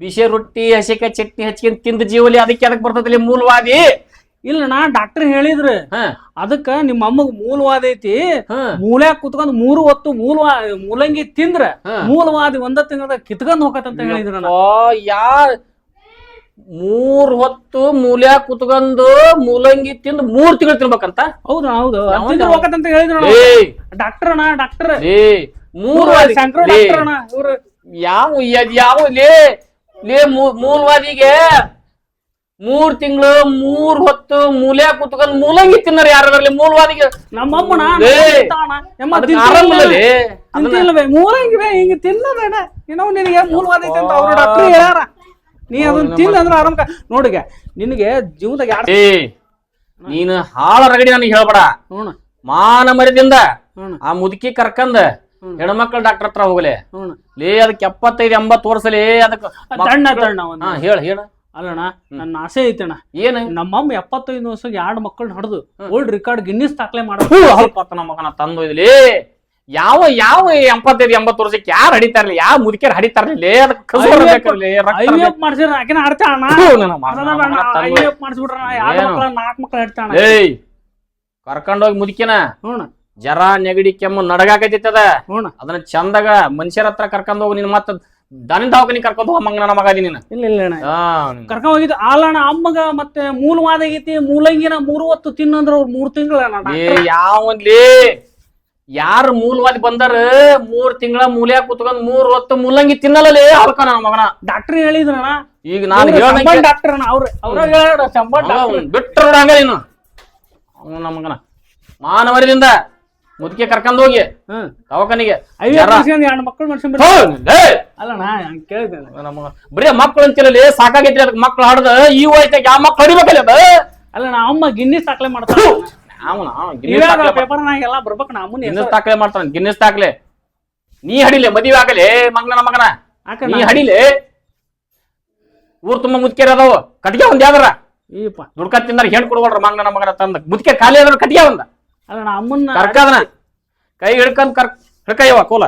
ಬಿಸಿ ರೊಟ್ಟಿ ಹಸಿಕಾಯಿ ಚಟ್ನಿ ಹಚ್ಕೊಂಡ್ ತಿಂದ ಜೀವಲಿ ಅದಕ್ಕೆ ಅದಕ್ಕೆ ಬರ್ತದಲ್ಲಿ ಮೂಲವಾದಿ? ಇಲ್ಲ ನಾ ಡಾಕ್ಟರ್ ಹೇಳಿದ್ರು. ಅದಕ್ಕ ನಿಮ್ಮ ಅಮ್ಮಗ್ ಮೂಲವಾದ ಐತಿ. ಮೂಲ್ಯಾಗ ಕುತ್ಕೊಂಡ್ ಮೂರು ಹೊತ್ತು ಮೂಲವಾ ಮೂಲಂಗಿ ತಿಂದ್ರ. ಮೂಲವಾದಿ ಒಂದ ತಿಂಗಳ ಕಿತ್ಕೊಂಡ್ ಹೋಗತ್ತಂತ ಹೇಳಿದ್ರ ಯಾರ? ಮೂರ್ ಹೊತ್ತು ಮೂಲ ಕುತ್ಕೊಂಡು ಮೂಲಂಗಿ ತಿಂದು ಮೂರ್ ತಿಂಗಳು ತಿನ್ಬೇಕಂತ? ಹೌದು ಹೌದು. ಹೋಗತ್ತಂತ ಹೇಳಿದ್ರು ಡಾಕ್ಟರ್ ಅಣ್ಣ ಡಾಕ್ಟರ್ ಮೂರು ಯಾವ ಯಾವ ಲೇ. ಲೇ ಮೂಲವಾದಿಗೆ ಮೂರ್ ತಿಂಗಳು ಮೂರ್ ಹೊತ್ತು ಮೂಲೆ ಕುತ್ಕೊಂಡ್ ಮೂಲಂಗಿ ತಿನ್ನರ ಯಾರಲ್ಲಿ ಮೂಲವಾದಿಗೆ ನಮ್ಮಮ್ಮನ ಮೂಲಂಗಿ ಮೂಲಂಗಿವೆ ಹಿಂಗ ತಿನ್ನಬೇಡ. ಏನೋ ನಿನಗೆ ಮೂಲವಾದ ಅಂತ ಅವ್ರು ಡಾಕ್ಟರ್ ಹೇಳ್ಯಾರ. ನೀ ಅದನ್ನ ತಿಂದ ಅಂದ್ರ ಆರಾಮ ನೋಡಿಗ ನಿನಗೆ ಜೀವನದಾಗ ಯಾರು ನೀನು ಹಾಳ ರಗಡಿ ನನಗೆ ಹೇಳ್ಬೇಡ. ಮಾನ ಮರಿದಿಂದ ಆ ಮುದುಕಿ ಕರ್ಕಂದ. ಹೆಣ್ಮಕ್ಳ ಡಾಕ್ಟರ್ ಹತ್ರ ಹೋಗ್ಲಿ. ಲೇ ಅದಕ್ಕೆ ಎಪ್ಪತ್ತೈದು ಎಂಬತ್ತು ವರ್ಷಲೇ ಅದಕ್ಕೆ ತಣ್ಣ ತಣ್ಣ ಒಂದು. ಹಾ ಹೇಳ ಹೇಳ. ಅಲ್ಲಣ್ಣ ನನ್ನ ಆಸೆ ಐತಣ್ಣ. ಏನ್? ನಮ್ಮಮ್ಮ ಎಪ್ಪತ್ತೈದು ವರ್ಷಕ್ಕೆ ಎರಡು ಮಕ್ಕಳು ಹಡ್ದು ಓಲ್ಡ್ ರೆಕಾರ್ಡ್ ಗಿನ್ನಿಸ್ ದಾಖಲೆ ಮಾಡೋ ನಮ್ಮ ಮಗನ ತಂದು ಇದ್ಲಿ ಯಾವ ಯಾವ ಎಪ್ಪತ್ತೈದು ಎಂಬತ್ತು ವರ್ಷಕ್ಕೆ ಯಾರು ಹಡಿತಾರಲಿ ಯಾವ ಮುದುಕಿಯರ್ ಹಡಿತಾರಲಿ ಅದಕ್ಕೆ ಕಸು ಐವತ್ತು- ಬರ್ಬೇಕಲ್ಲಿ, ರಕ್ತ ಐ ವಿ ಬರ್ಬೇಕು. ಎಫ್ ಮಾಡ್ಸಿದ್ರ ಆಕಿನ ಆಡ್ತಾಣ ಥು, ನನ್ನ ಮಗನ, ಮಗನ ಐ ತಂದು. ಎಫ್ ಮಾಡಿಸ್ಬಿಟ್ರ ಎರಡು ಏನು? ಮಕ್ಕಳ ನಾಲ್ಕು ಮಕ್ಕಳು ಇಡ್ತಾಣ ಏಯ್ ಕರ್ಕೊಂಡೋಗಿ ಮುದುಕಿನ. ಹ್ಞೂ ಜರ ನೆಗಡಿ ಕೆಮ್ಮು ನಡಗಾಕೈತದ ಹ್ಞೂ ಅದನ್ನ ಚಂದಾಗ ಮನುಷ್ಯರ ಹತ್ರ ಕರ್ಕೊಂಡ್ ಹೋಗಿ ನಿನ್ ಮತ್ತ ದನ ದವಾಖಾನಿ ಕರ್ಕೊಂಡು ಹೋಗ ಮಂಗನ ನನ್ನ ಮಗ ನೀನು. ಇಲ್ಲ ಇಲ್ಲ ಅಣ್ಣ. ಕರ್ಕೊಂಡ್ ಹೋಗಿದ್ದು ಅಮ್ಮಗ ಮತ್ತೆ ಮೂಲವಾದ ಆಗೈತಿ ಮೂಲಂಗಿನ ಮೂರು ಹೊತ್ತು ತಿನ್ನಂದ್ರ ಅವ್ರು ಮೂರ್ ತಿಂಗಳ ಏ ಯಾವನ್ಲಿ ಯಾರ ಮೂಲವಾದ ಬಂದಾರ? ಮೂರ್ ತಿಂಗಳ ಮೂಲ್ಯ ಕುತ್ಕೊಂಡ್ ಮೂರ್ ಹೊತ್ತು ಮೂಲಂಗಿ ತಿನ್ನಲ್ಲೇ ಅಳ್ಕ ನನ್ನ ಮಗನ. ಡಾಕ್ಟರ್ ಹೇಳಿದ್ರಣ ಈಗ ನಾನು ಡಾಕ್ಟರ್ ಅವ್ರ ಬಿಟ್ಟರು ಹಂಗ ನೀನು. ಅವ್ನು ನಮ್ಮ ಮಗನ. ಮಾನವರದಿಂದ ಮುದುಕೆ ಕರ್ಕೊಂಡ್ ಹೋಗಿ. ಹ್ಮ್ ದವಾಖಾನಿಗೆ. ಎರಡು ಮಕ್ಕಳು ಅಲ್ಲ ಹಂಗ್. ಬರೀ ಮಕ್ಕಳು ಅಂತಿಲ್ಲ ಸಾಕಾಗೈತಿ ಅದಕ್ಕೆ ಮಕ್ಳು ಹಾಡ್ದ. ಈ ವಯಸ್ಸಾಗ ಯಾವ ಮಕ್ಳು ಹೊಡಿಬೇಕಲ್ಲ ಅಲ್ಲ ನಾ ಅಮ್ಮ ಗಿನ್ನಿಸ್ ದಾಖಲೆ ಮಾಡ್ತಾರೆ ಅವನ ಗಿನ್ನಿಸ್ ದಾಖಲೆ ಪೇಪರ್ನಾಗ ಎಲ್ಲ ಬರ್ಬೇಕು ನಾ ಅಮ್ಮನ ಗಿನ್ನಿಸ್ ದಾಖಲೆ ಮಾಡ್ತಾನ ಗಿನ್ನಿಸ್ ದಾಖಲೆ ನೀ ಹಡಿಲೆ ಮದುವೆ ಆಗಲಿ ಮಗನ ಮಗನ. ನೀ ಹಡಿಲೆ. ಊರ್ ತುಂಬಾ ಮುದ್ಕೇರಿ ಅದಾವ. ಕಟ್ಗೆ ಒಂದ್ ಯಾವ್ದಾರ? ಈಪ ದುಡ್ಕ ತಿಂದಾರ ಹೆಣ್ ಕೊಡ್ಬೋಡ್ರ ಮಗನ ಮಗನ ತಂದ. ಮುದ್ಕೆ ಖಾಲಿ ಅದ್ರ ಕಟ್ಗೆ ಒಂದ. ಅಲ್ಲಣ್ಣ ಅಮ್ಮನ್ನ ಕರ್ಕದನ ಕೈ ಹಿಡ್ಕೊಂಡ್ ಕರ್ ಹಿಡ್ಕಯ್ಯವ ಕೋಲ.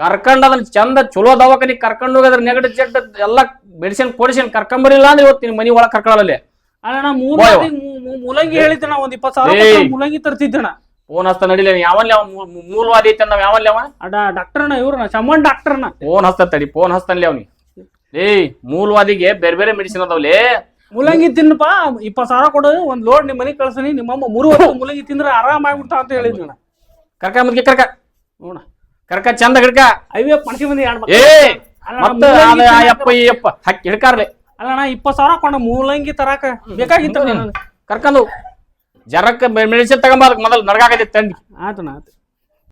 ಕರ್ಕೊಂಡ್ ಅದನ್ನ ಚಂದ ಚಲೋ ದವಾಖಾನಿ ಕರ್ಕೊಂಡ್ ಹೋಗಿ ಅದ್ರ ನೆಗಡಿ ಚೆಡ್ ಎಲ್ಲ ಮೆಡಿಸಿನ್ ಕೊಡಿಸಿನ್ ಕರ್ಕೊಂಬರಿಲ್ಲ ಅಂದ್ರೆ ಇವತ್ತು ನಿನ್ ಮನಿ ಒಳಗ್ ಕರ್ಕೊಳ್ಳಲೆ ಅಲ್ಲಣ್ಣ ಮೂರ್ ಹೋಯ್ ಮಾತಿಗ್ ಮೂ- ಮೂ- ಮೂಲಂಗಿ ಹೇಳಿದ್ದಣ್ಣ ಒಂದ್ ಇಪ್ಪತ್ ಸಾವಿರ ಏಯ್. ಕೊಟ್ಟು ಮೂಲಂಗಿ ತರ್ತಿದ್ದಣ್ಣ ಫೋನ್ ಹಸ್ತ ನಡಿಲ್ಲ ಯಾವಲ್ಲಿ ಅವ ಮೂ- ಮೂಲವಾದಿ ಐತೆ ನಾವ್ ಯಾವಲ್ಲಿ ಅವ ಅಡ ಡಾಕ್ಟರ್ನ ಇವ್ರಣ್ಣ ಶಮನ್ ಡಾಕ್ಟರ್ನ. ಫೋನ್ ಹಸ್ತ ತಡಿ ಫೋನ್ ಹಸ್ತನ್ಲಿ ಅವನಿ ಏ ಮೂಲವಾದಿಗೆ ಬೇರೆ ಬೇರೆ ಮೆಡಿಸಿನ್ ಅದಾವ್ಲಿ. ಮೂಲಂಗಿ ತಿನ್ನಪ್ಪ ಇಪ್ಪತ್ ಸಾವಿರ ಕೊಡು ಒಂದ್ ಲೋಡ್ ನಿಮ್ಮ ಮನೆಗೆ ಕಳ್ಸನಿ ನಿಮ್ಮಮ್ಮ ಮೂರು ವರ್ಷ ಮೂಲಂಗಿ ತಿಂದ್ರೆ ಆರಾಮ ಆಗ್ಬಿಡ್ತಾ ಅಂತ ಹೇಳಿದ್ನಣ್ಣ ಕರ್ಕ ಮುದ್ಕೆ ಕರ್ಕ. ನೋಡ ಕರ್ಕ ಚಂದ ಹಿಡ್ಕ ಐವೇ ಪಣಸಿ ಮಂದಿ ಎರಡು ಏ ಅಲ್ಲ, ಮತ್ತ ಅದ ಅಪ್ಪ ಈ ಅಪ್ಪ ಹಕ್ಕಿ ಹಿಡ್ಕಾರ್ಲೆ ಅಲ್ಲಣ್ಣ ಇಪ್ಪತ್ತು ಸಾವಿರ ಕೊಂಡ ಮೂಲಂಗಿ ತರಾಕ. ಬೇಕಾಗಿತ್ತು ಕರ್ಕೊಂಡು. ಜರಕ್ಕೆ ಮೆಡಿಸಿನ್ ತಗೊಂಬ ಅದಕ್ಕೆ ಮೊದಲು ನಡ್ಗಾಕೈತಿ ತಂಡಿ ಆತಣ್ಣ ಆತು